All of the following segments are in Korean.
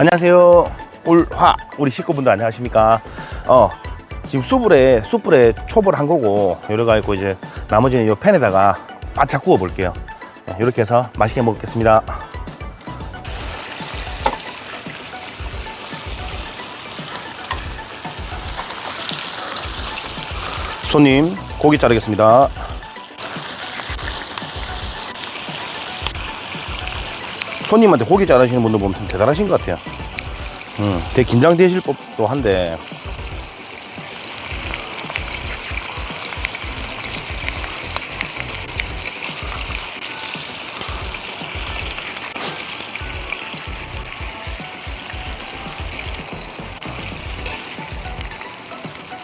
안녕하세요. 올화 우리 식구분들 안녕하십니까? 어 지금 숯불에 숯불에 초벌 한 거고 있고 이제 나머지는 이 팬에다가 바짝 구워 볼게요. 이렇게 해서 맛있게 먹겠습니다. 손님 고기 자르겠습니다. 손님한테 고기 자르시는 분들 보면 참 대단하신 것 같아요. 음, 되게 긴장되실 법도 한데.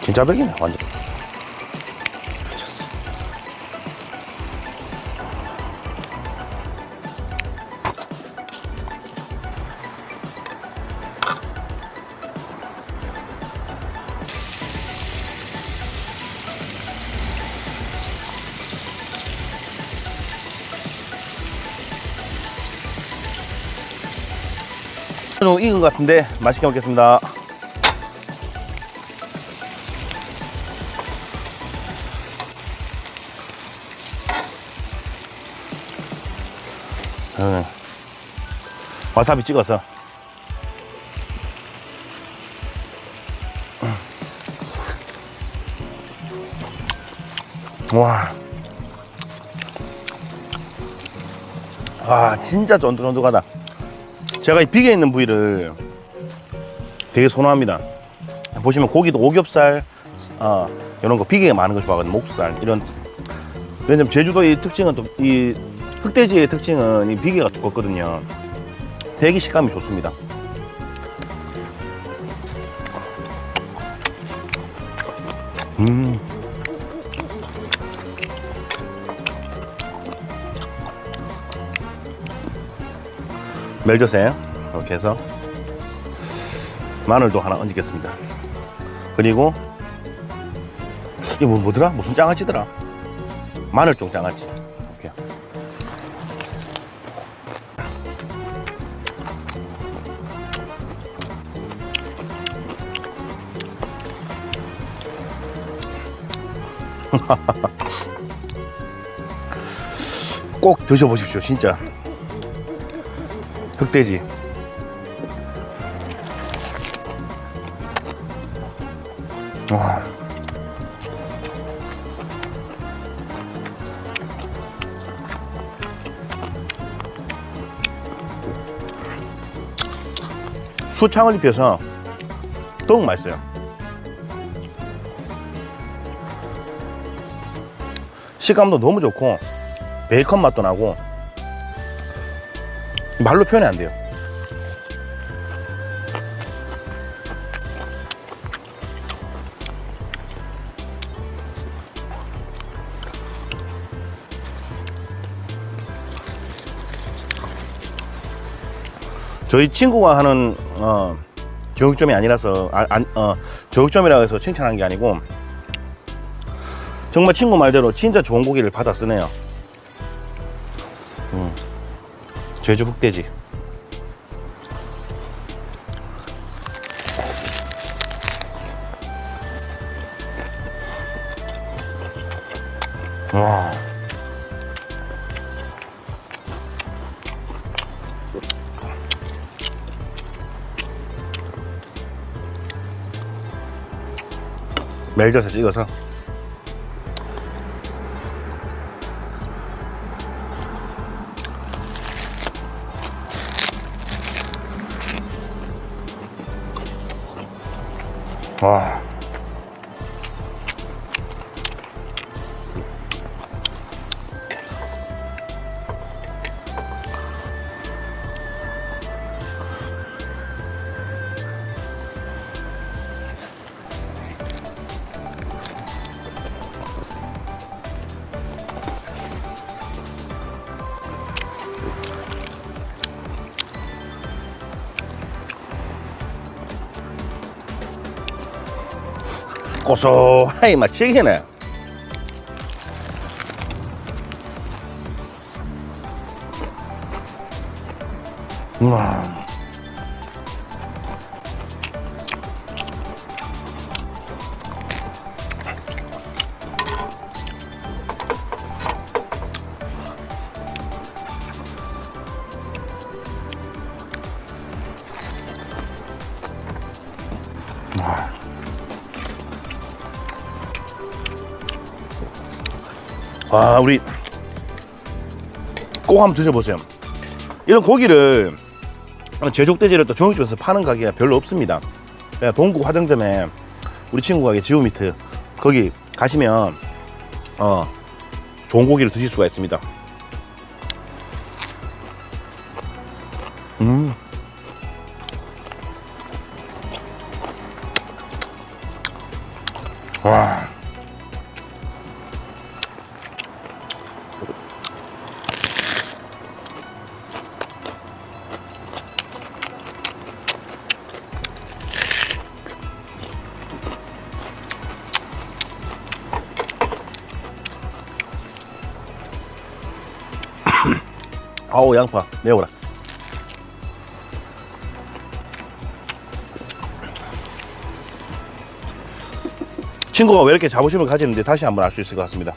진짜 백이네, 완전. 좀 익은 것 같은데 맛있게 먹겠습니다. 응. 와사비 찍어서. 와. 아, 진짜 쫀득쫀득하다. 제가 이 비계 있는 부위를 되게 선호합니다. 보시면 고기도 오겹살, 어, 이런 거 비계가 많은 걸 좋아하거든요. 목살, 이런. 왜냐면 제주도의 특징은 또 이 흑돼지의 특징은 이 비계가 두껍거든요. 되게 식감이 좋습니다. 음. 멜젓에 이렇게 해서 마늘도 하나 얹겠습니다. 그리고 이게 뭐, 뭐더라? 무슨 장아찌더라? 마늘종 장아찌. 이렇게. 꼭 드셔보십시오, 진짜. 흑돼지. 와. 수창을 입혀서 더욱 맛있어요. 식감도 너무 좋고 베이컨 맛도 나고 말로 표현이 안 돼요. 저희 친구가 하는 어, 저육점이 아니라서 아, 안, 어, 저육점이라고 해서 칭찬한 게 아니고 정말 친구 말대로 진짜 좋은 고기를 받아 쓰네요. 음. 제주 흑돼지. 와. 멜젓에 찍어서 고소하이 맛지 와. 와 우리 꼭 한번 드셔보세요. 이런 고기를 제족돼지를 또 중국집에서 파는 가게가 별로 없습니다. 그냥 동구 화정점에 우리 친구 가게 지우미트 거기 가시면 어 좋은 고기를 드실 수가 있습니다. 음. 와. 아우 양파. 매워라. 친구가 왜 이렇게 자부심을 가지는지 다시 한번 알 수 있을 것 같습니다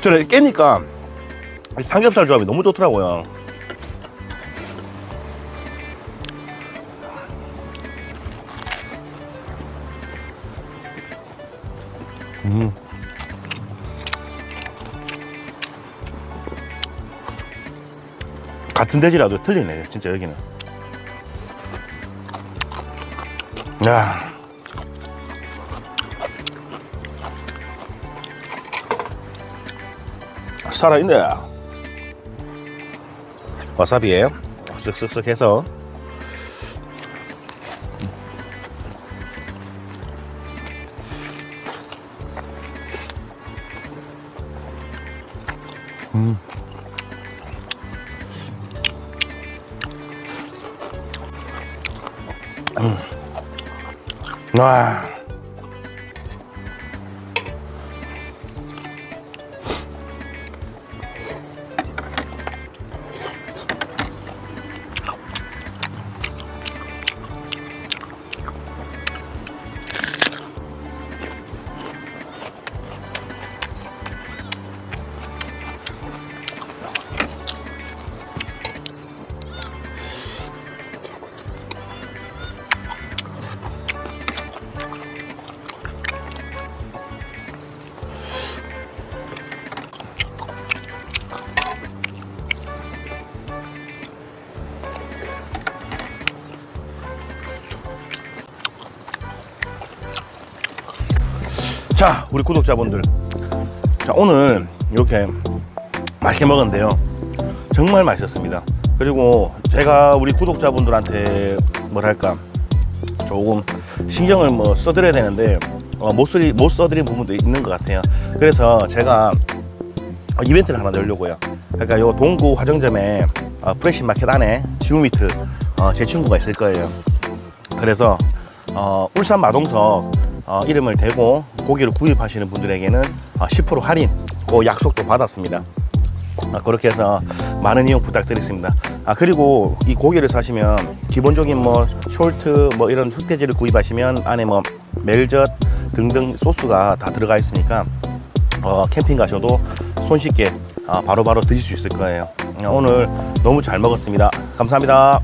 저는 깨니까 이 삼겹살 조합이 너무 좋더라고요. 음. 같은 돼지라도 틀리네, 진짜 여기는. 야. 살아있네. 와사비에 쓱쓱쓱 해서 음. 음. 와. 자, 우리 구독자분들. 자, 오늘 이렇게 맛있게 먹었는데요. 정말 맛있었습니다. 그리고 제가 우리 구독자분들한테 뭐랄까 조금 신경을 뭐 써드려야 되는데 어, 못, 써드린 부분도 있는 것 같아요. 그래서 제가 이벤트를 하나 열려고요. 그러니까 요 동구 화정점에 어, 프레시 마켓 안에 지우미트 어, 제 친구가 있을 거예요. 그래서 어, 울산 마동석 어, 이름을 대고 고기를 구입하시는 분들에게는 어, 10% 할인 그 약속도 받았습니다. 아, 그렇게 해서 많은 이용 부탁드리겠습니다. 아 그리고 이 고기를 사시면 기본적인 뭐 숄트 뭐 이런 흑돼지를 구입하시면 안에 뭐 멜젓 등등 소스가 다 들어가 있으니까 어, 캠핑 가셔도 손쉽게 아, 바로바로 드실 수 있을 거예요. 오늘 너무 잘 먹었습니다. 감사합니다.